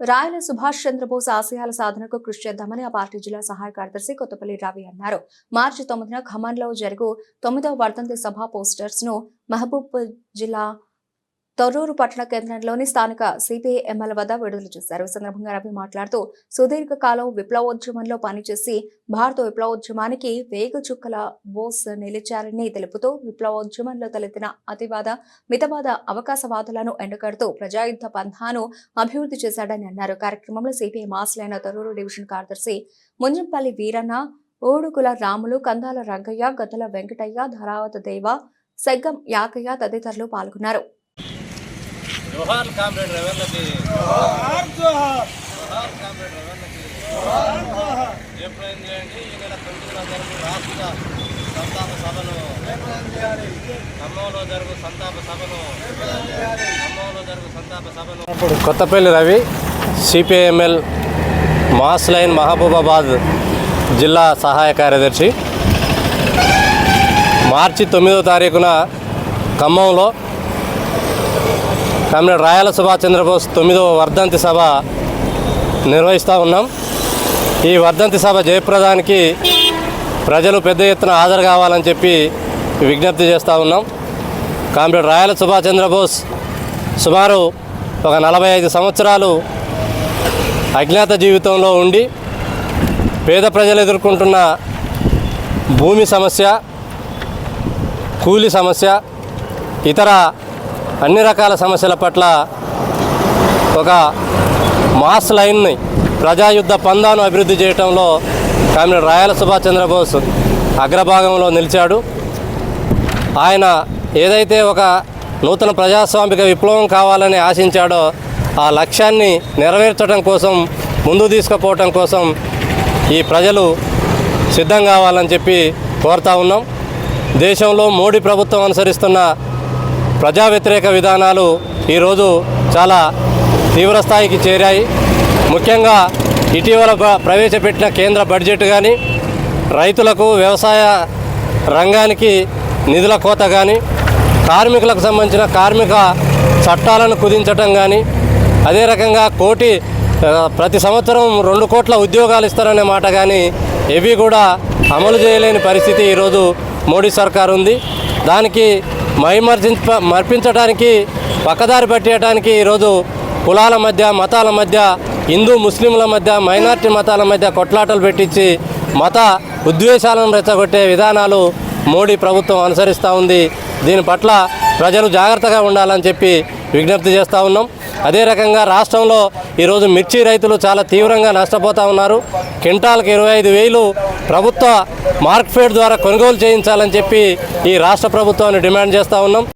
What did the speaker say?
రాయల సుభాష్ చంద్రబోస్ ఆశయాల సాధనకు కృషి చేద్దామని ఆ పార్టీ జిల్లా సహాయ కార్యదర్శి కొత్తపల్లి రవి అన్నారు. మార్చి తొమ్మిదిన ఖమ్మంలో జరుగు తొమ్మిదవ వర్ధంతి సభ పోస్టర్స్ను మహబూబ్ జిల్లా తొర్రూరు పట్టణ కేంద్రంలోని స్థానిక సిపిఐ ఎమ్మెల్యే వద్ద విడుదల చేశారు. ఈ సందర్భంగా రవి మాట్లాడుతూ సుదీర్ఘ కాలం విప్లవోద్యమంలో పనిచేసి భారత విప్లవోద్యమానికి వేగచుక్కల బోస్ నిలిచారని తెలుపుతూ విప్లవోద్యమంలో తలెత్తిన అతివాద మితవాద అవకాశవాదులను ఎండగడుతూ ప్రజాయుద్ధ పంథాను అభివృద్ధి చేశాడని అన్నారు. కార్యక్రమంలో సిపిఐ మాస్లైన తొర్రూరు డివిజన్ కార్యదర్శి ముంజంపల్లి వీరన్న ఓడుకుల రాములు కందాల రంగయ్య గద్దల వెంకటయ్య ధరావత దేవ సెగ్గం యాకయ్య తదితరులు పాల్గొన్నారు. జోహార్ కామ్రేడ్ రెవెన్లకి జోహార్ కామ్రేడ్ రెవెన్లకి జయప్రదం చేయండి ఈ నెల తొమ్మిదిన జరుగు రాష్ట్ర సంతాప సభను ఖమ్మంలో జరుగు సంతాప సభను ఖమ్మంలో జరుగు సంతాప సభను Kothapalli Ravi C P I M L mass line Mahabubabad జిల్లా సహాయ కార్యదర్శి. మార్చి తొమ్మిదో తారీఖున ఖమ్మంలో కామ్రేడ్ రాయల సుభాష్ చంద్రబోస్ తొమ్మిదవ వర్ధంతి సభ నిర్వహిస్తూ ఉన్నాం. ఈ వర్ధంతి సభ జయప్రదానికి ప్రజలు పెద్ద ఎత్తున హాజరు కావాలని చెప్పి విజ్ఞప్తి చేస్తూ ఉన్నాం. కామ్రేడ్ రాయల సుభాష్ చంద్రబోస్ సుమారు ఒక నలభై ఐదు సంవత్సరాలు అజ్ఞాత జీవితంలో ఉండి పేద ప్రజలు ఎదుర్కొంటున్న భూమి సమస్య కూలి సమస్య ఇతర అన్ని రకాల సమస్యల పట్ల ఒక మాస్ లైన్ని ప్రజాయుద్ధ పందాను అభివృద్ధి చేయడంలో కామ్రేడ్ రాయల సుభాష్ చంద్రబోస్ అగ్రభాగంలో నిలిచాడు. ఆయన ఏదైతే ఒక నూతన ప్రజాస్వామిక విప్లవం కావాలని ఆశించాడో ఆ లక్ష్యాన్ని నెరవేర్చడం కోసం ముందు తీసుకుపోవటం కోసం ఈ ప్రజలు సిద్ధం కావాలని చెప్పి కోరుతా ఉన్నాం. దేశంలో మోడీ ప్రభుత్వం అనుసరిస్తున్న ప్రజా వ్యతిరేక విధానాలు ఈరోజు చాలా తీవ్రస్థాయికి చేరాయి. ముఖ్యంగా ఇటీవల ప్రవేశపెట్టిన కేంద్ర బడ్జెట్ కానీ రైతులకు వ్యవసాయ రంగానికి నిధుల కోత కానీ కార్మికులకు సంబంధించిన కార్మిక చట్టాలను కుదించటం కానీ అదే రకంగా కోటి ప్రతి సంవత్సరం రెండు కోట్ల ఉద్యోగాలు ఇస్తారనే మాట కానీ ఇవి కూడా అమలు చేయలేని పరిస్థితి ఈరోజు మోడీ సర్కార్ ఉంది దానికి మైమర్చింప మర్పించడానికి పక్కదారి పట్టేయడానికి ఈరోజు కులాల మధ్య మతాల మధ్య హిందూ ముస్లింల మధ్య మైనార్టీ మతాల మధ్య కొట్లాటలు పెట్టించి మత ఉద్వేషాలను రెచ్చగొట్టే విధానాలు మోడీ ప్రభుత్వం అనుసరిస్తూ ఉంది. దీని పట్ల ప్రజలు జాగ్రత్తగా ఉండాలని చెప్పి విజ్ఞప్తి చేస్తూ ఉన్నాం. అదే రకంగా రాష్ట్రంలో ఈరోజు మిర్చి రైతులు చాలా తీవ్రంగా నష్టపోతూ ఉన్నారు. క్వింటాల్కి ఇరవై ఐదు వేలు ప్రభుత్వ మార్క్ఫెడ్ ద్వారా కొనుగోలు చేయించాలని చెప్పి ఈ రాష్ట్ర ప్రభుత్వాన్ని డిమాండ్ చేస్తూ ఉన్నాం.